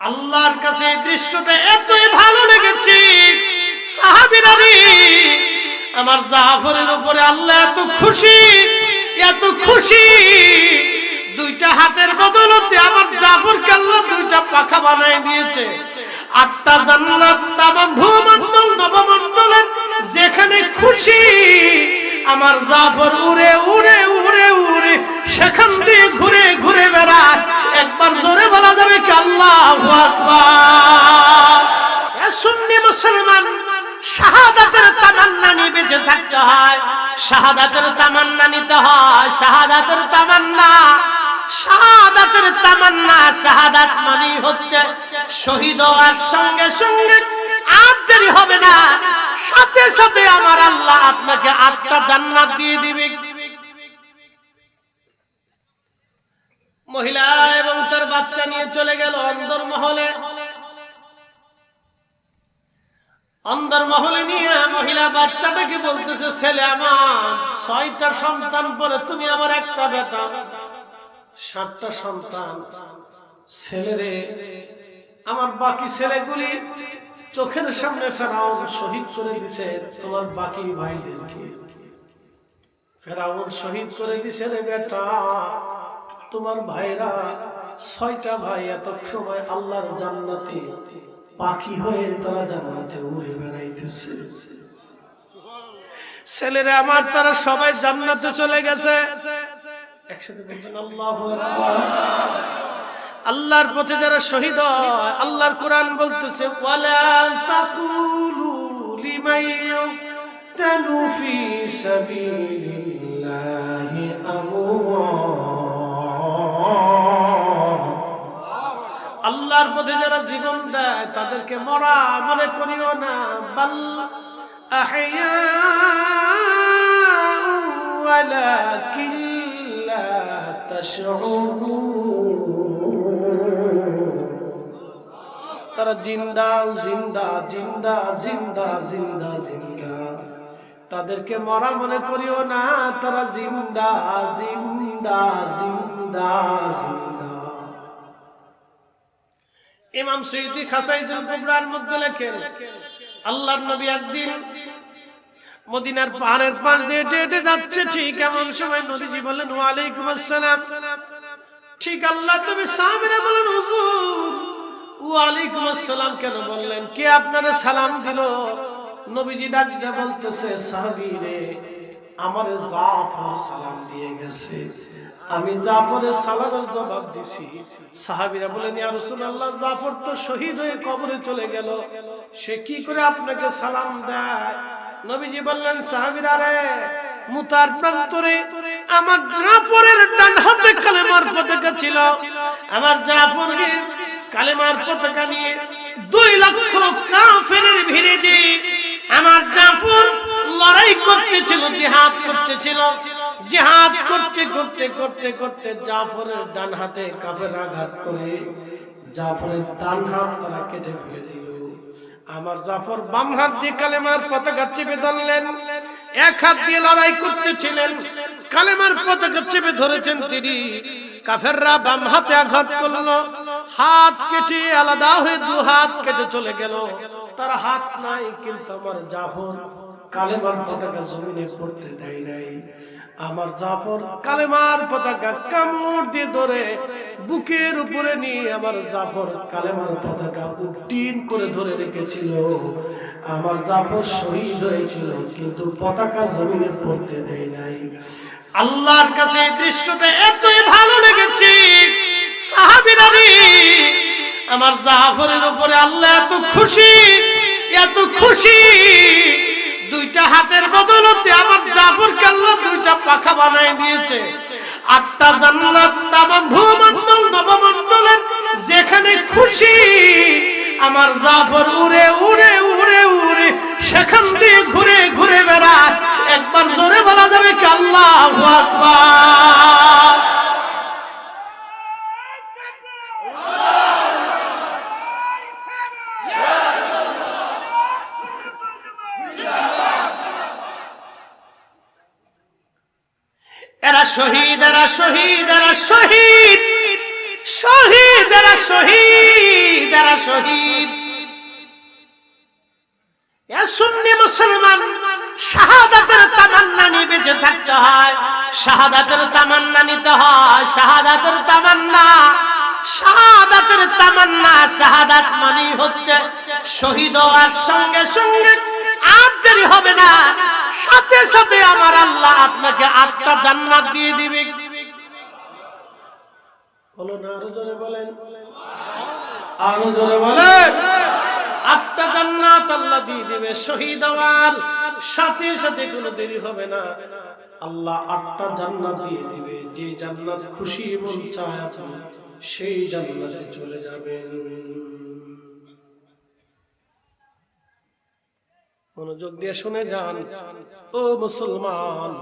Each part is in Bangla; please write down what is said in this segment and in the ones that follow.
আল্লাহর কাছে এই দৃশ্যটা এতই ভালো লেগেছে। সাহাবীরা রে, আমার জাফরের উপরে আল্লাহ এত খুশি এত খুশি। দুইটা হাতের বদলতে আমার জাফরকে আল্লাহ দুইটা পাখা বানাই দিয়েছে। আটটা জান্নাত তামাম ভূমণ্ডল নবমণ্ডলের যেখানে খুশি আমার জাফর উড়ে উড়ে উড়ে উড়ে সেখান দিয়ে ঘুরে ঘুরে বেড়ায়। একবার জোরে বলা যাবে সুন্নি মুসলমান, শাহাদাতের তামান্না নিয়ে থাকতে হয়। শাহাদাতের তামান্না নিতে হয়, শাহাদাতের তামান্না। শাহাদাতের তামান্না, শাহাদাত মানে হচ্ছে শহীদ হওয়ার সঙ্গে সঙ্গে আর দেরি হবে না। সাথে সাথে আমার আল্লাহ আপনাকে আটটা জান্নাত দিয়ে দিবে। মহিলা এবং তার বাচ্চা নিয়ে চলে গেল অন্দর মহলে অন্দর মহলে নিয়ে মহিলা বাচ্চাটাকে বলতেছে, ছেলে আমার, ছয়টা সন্তান পরে তুমি আমার একটা বেটা। সাতটা সন্তান। ছেলেরে আমার বাকি ছেলেগুলি চোখের সামনে ফেরাউন শহীদ করে দিছে, তোমার বাকি ভাইদেরকে। ফেরাউন শহীদ করে দিছে রে বেটা। তোমার ভাইরা ছয়টা ভাই এত সময় আল্লাহর জান্নাতে পাখি হয়ে তারা জান্নাতে উড়ে বেড়াইতেছে। ছেলেরা আমার, তারা সবাই জান্নাতে চলে গেছে। আল্লাহর পথে যারা শহীদ হয়, আল্লাহর কোরআন বলতেছে ফি সাবিলিল্লাহি। আল্লাহর পথে যারা জীবন দেয়, তাদেরকে মরা মনে করিও না। বাল তারা জিন্দা জিন্দা জিন্দা জিন্দা জিন্দা জিন্দা। তাদেরকে মরা মনে করিও না। তারা জিন্দা জিন্দা জিন্দা জিন্দা। ইমাম সৈয়দি খাসাইজুল কুবরার মধ্যে লেখেন, আল্লাহর নবী একদিন মদিনার পাহাড়ের পাশ দিয়ে হেঁটে যাচ্ছে, ঠিক এমন সময় নবীজি বললেন, ওয়ালাইকুম আসসালাম। ঠিক আল্লাহ নবী সাহাবীরা বলেন হুজুর, ওয়ালাইকুম আসসালাম কেন বললেন? কে আপনারে সালাম দিল? নবীজি ডাক দিয়ে বলতেছে সাহাবী রে আমার জাফর সালাম দিয়ে গেছে। আমি জাফরের সালামের জবাব দিছি। সাহাবীরা বলেন ইয়া রাসূলুল্লাহ, জাফর তো শহীদ হয়ে কবরে চলে গেল। সে কি করে আপনাকে সালাম দেয়? নবীজি বললেন, সাহাবীরা রে মুতার প্রান্তরে আমার জাফরের ডান হাতে কালেমার পতাকা ছিল। আমার জাফরের কালেমার পতাকা নিয়ে দুই লক্ষ কাফেরের ভিড়ে যে আমার জাফর লড়াই করতেছিল, জিহাদ করতেছিল। জিহাদ করতে করতে করতে করতে জাফরের ডান হাতে কাফের আঘাত করে জাফরের ডান হাত তারা কেটে ফেলে দিল। আমার জাফর বাম হাত দিয়ে কালেমার পতাকা চেপে ধরলেন, এক হাত দিয়ে লড়াই করতেছিলেন, কালেমার পতাকা চেপে ধরেছেন তিনি। কাফেররা বাম হাতে আঘাত করল, হাত কেটে আলাদা হয়ে দু হাত কেটে চলে গেল। তার হাত নাই, কিন্তু আমার জাফর কালেমার পতাকা জমিনে পড়তে দেয় নাই। আমার জাফর কালেমার পতাকা কামড় দিয়ে ধরে বুকের উপরে নিয়ে আমার জাফর কালেমার পতাকা উত্তীন করে ধরে রেখেছিল। আমার জাফর শহীদ হয়েছিল কিন্তু পতাকা জমিনে পড়তে দেয় নাই। আল্লাহর কাছে এই দৃশ্যটা এতই ভালো লেগেছে সাহাবীরা রে, আমার জাফরের উপরে আল্লাহ এত খুশি এত খুশি। দুইটা হাতের বদলতে আমার জাফর আল্লাহ দুইটা পাখা বানাই দিয়েছে। আটটা জান্নাত তামাম ভূমণ্ডল নবমণ্ডলের যেখানে খুশি, আমার জাফর উড়ে উড়ে উড়ে উড়ে সেখান দিয়ে ঘুরে ঘুরে বেড়ায়। একবার জোরে বলা যাবে কি আল্লাহ আকবার। এরা শহীদরা, শহীদ। এরা শহীদ। শহীদ সুন্নি মুসলমান, শাহাদাতের তামান্না বেঁচে থাকতে হয়। শাহাদাতের তামান্না নিতে হয়। শাহাদাতের তামান্না শাহাদাতের তামান্না, শাহাদাত মানেই হচ্ছে শহীদ হওয়ার সঙ্গে সঙ্গে আর দেরি হবে না। সাথে সাথে আমার আল্লাহ আপনাকে আটটা জান্নাত দিয়ে দিবে। বলো না আরও জোরে বলেন। আরও জোরে বলেন। আটটা জান্নাত আল্লাহ দিয়ে দিবে শহীদ হওয়ার সাথে সাথে কোনো দেরি হবে না। আল্লাহ আটটা জান্নাত দিয়ে দিবে যে জান্নাত খুশি মন চায় আপনি সেই জান্নাতে চলে যাবেন। মনোযোগ দিয়ে শুনে যান। ও মুসলমান,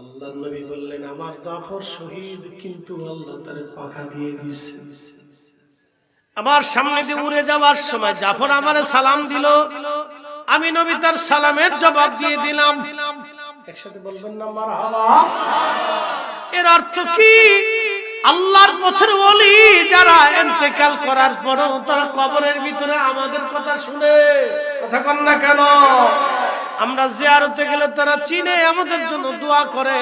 আল্লাহ নবী বললেন, আমার জাফর শহীদ কিন্তু আল্লাহ তার পাখা দিয়ে দিছে আমার সামনে দিয়ে উড়ে যাওয়ার সময় জাফর আমারে সালাম দিল। আমি নবী তার সালামের জবাব দিয়ে দিলাম। একসাথে বলবেন না, মারহাবা। এর অর্থ কি? আল্লাহর পথের ওলি যারা এন্তেকাল করার পরেও তারা কবরের ভিতরে আমাদের কথা শুনে, কথা কন না কেন? আমরা জিয়ারতে গেলে তারা চিনে, আমাদের জন্য দোয়া করে।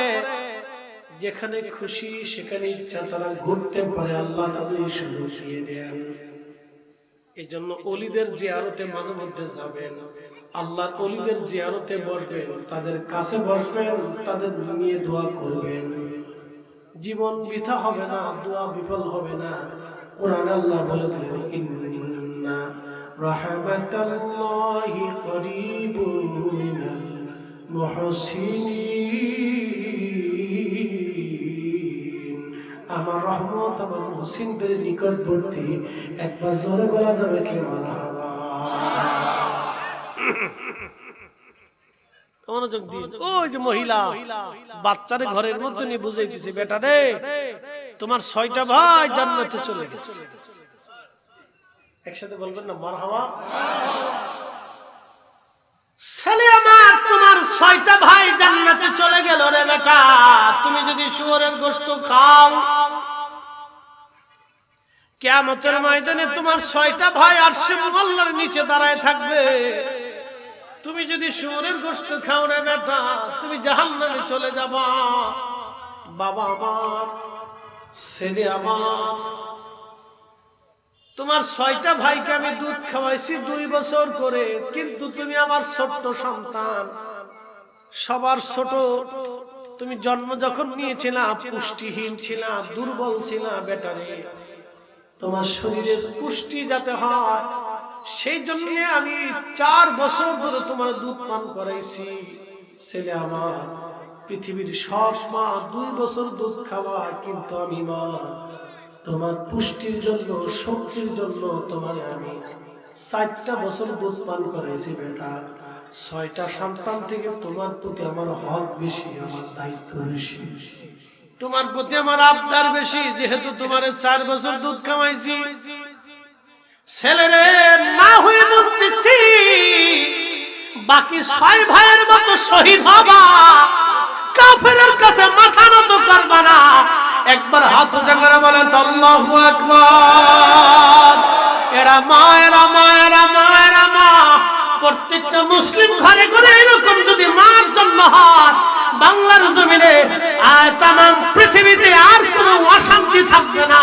যেখানে খুশি, সেখানে ইচ্ছা, তারা ঘুরতে পারে, আল্লাহ তাদের সুযোগ দিয়ে দেন। এই জন্য অলিদের জিয়ারতে মাঝে মধ্যে যাবেন। আল্লাহ অলিদের জিয়ারতে বসবেন, তাদের কাছে বসবেন, তাদের নিয়ে দোয়া করবেন। জীবন বৃথা হবে না, দোয়া বিফল হবে না। কোরআন আল্লাহ বলে দিলেন, ইন্না মিনাল মুহসিনিন। আমার রহমত আমার মুহসিনদের নিকটবর্তী একবার জোরে বলা যাবে কি মারহাবা মনোযোগ দিয়ে ওই যে মহিলা বাচ্চারে ঘরের মধ্যে নিয়ে বুঝাইতেছে বেটা রে তোমার ছয়টা ভাই জান্নাতে চলে গেছে। একসাথে বলবেন না মারহাবা। ছেলে আমার তোমার ছয়টা ভাই জান্নাতে চলে গেল রে বেটা। তুমি যদি শুয়োরের গোশত খাও কেয়ামতের ময়দানে তোমার ছয়টা ভাই আর সে আল্লাহর নিচে দাঁড়ায় থাকবে। তুমি যদি শুয়োরের গোশত খাও রে বেটা, তুমি জাহান্নামে চলে যাবা। বাবা আমার, ছেলে আমার, তোমার ছয়টা ভাইকে আমি দুধ খাওয়াইছি দুই বছর করে, কিন্তু তুমি আমার ছোট্ট সন্তান। সবার ছোট, তুমি জন্ম যখন নিয়েছিলা, পুষ্টিহীন ছিলা, দুর্বল ছিলা বেটারে তোমার শরীরের পুষ্টি যাতে হয় সেই জন্য আমি চার বছর ধরে তোমার দুধ পান করাইছি। ছেলে আমার, পৃথিবীর সব মা দুই বছর দুধ খাওয়া কিন্তু আমি মা। তোমার পুষ্টির জন্য, শক্তির জন্য তোমার আমি ষাটটা বছর দুধ পান করাইছি বেটা। ছয়টা সন্তান থেকে তোমার প্রতি আমার হক বেশি, আমার দায়িত্ব বেশি। তোমার প্রতি আমার আবদার বেশি, যেহেতু তোমার চার বছর দুধ খাওয়াইছি। ছেলেরে মা হয়ে বলতেছি, বাকি ছয় ভাইয়ের মতো শহীদ হবা। কাফেরের কাছে মাথা নত করবা না। একবার হাত উঁচা করে বলেন, আল্লাহু আকবার। এরা মা এরা মা এরা মা এরা মা। প্রত্যেকটা মুসলিম ঘরে ঘরে এরকম যদি মার জন্ম হয়, বাংলার জমিনে আর তাম পৃথিবীতে আর কোনো অশান্তি থাকবে না।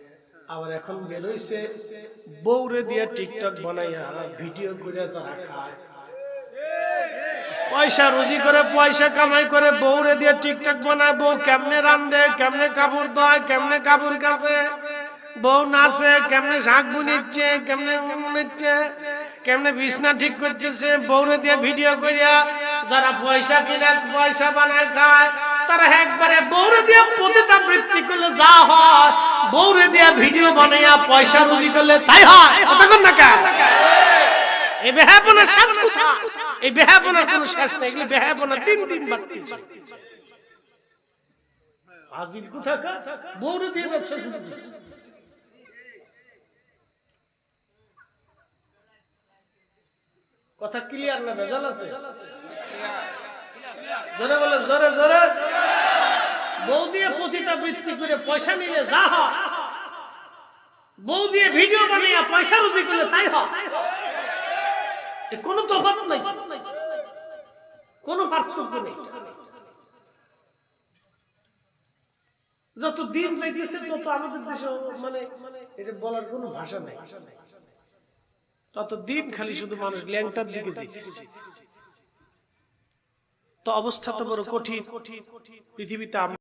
আবার এখন বের হইছে বউরে দিয়া টিকটক বানাইয়া ভিডিও করে যারা খায়। পয়সা রুজি করে, পয়সা কামাই করে, বউরে দিয়ে টিকটক বানায়, বউ কেমনে রান্ধে কেমনে কাপড় ধোয়, কেমনে কাপড় কাছে? বউ নাচে, কেমনে শাক বুনিচ্ছে, কেমনে নিচ্ছে, কেমনে বিছনা ঠিক করতেছে, বউরে দিয়ে ভিডিও করিয়া যারা পয়সা কিনে, পয়সা বানায় খায়, তারা একবারে বউরে দিয়ে পতিতা বৃত্তি করলে যা হয়। বউরে দিয়ে ভিডিও বানাইয়া পয়সা রুজি করলে তাই হয়? কতক্ষণ না কেন? এই বেহাপনার শেষ কোথায়? এই বেহাপনার কোনো শেষ নেই, এগুলি বেহাপনা তিন দিন বাড়তেছে। হাজির কোথাকা বউরে দিয়ে ব্যবসা শুরু করছে। কথা ক্লিয়ার না, ভেজাল আছে? জোরে বলে জোরে জোরে। বউ দিয়ে প্রতিটা বৃত্তি করে পয়সা নিলে যা হয়। বউ দিয়ে ভিডিও বানিয়ে পয়সা রুজি করলে তাই হয়। কোনো তফাৎ নাই। কোনো পার্থক্য নেই। যত দিন যাইতেছে, তত আমাদের দেশে মানে এটা বলার কোনো ভাষা নাই। তত দিন খালি শুধু মানুষ ল্যাংটার দিকে যেতেছে তো অবস্থা তো বড় কঠিন। পৃথিবীতে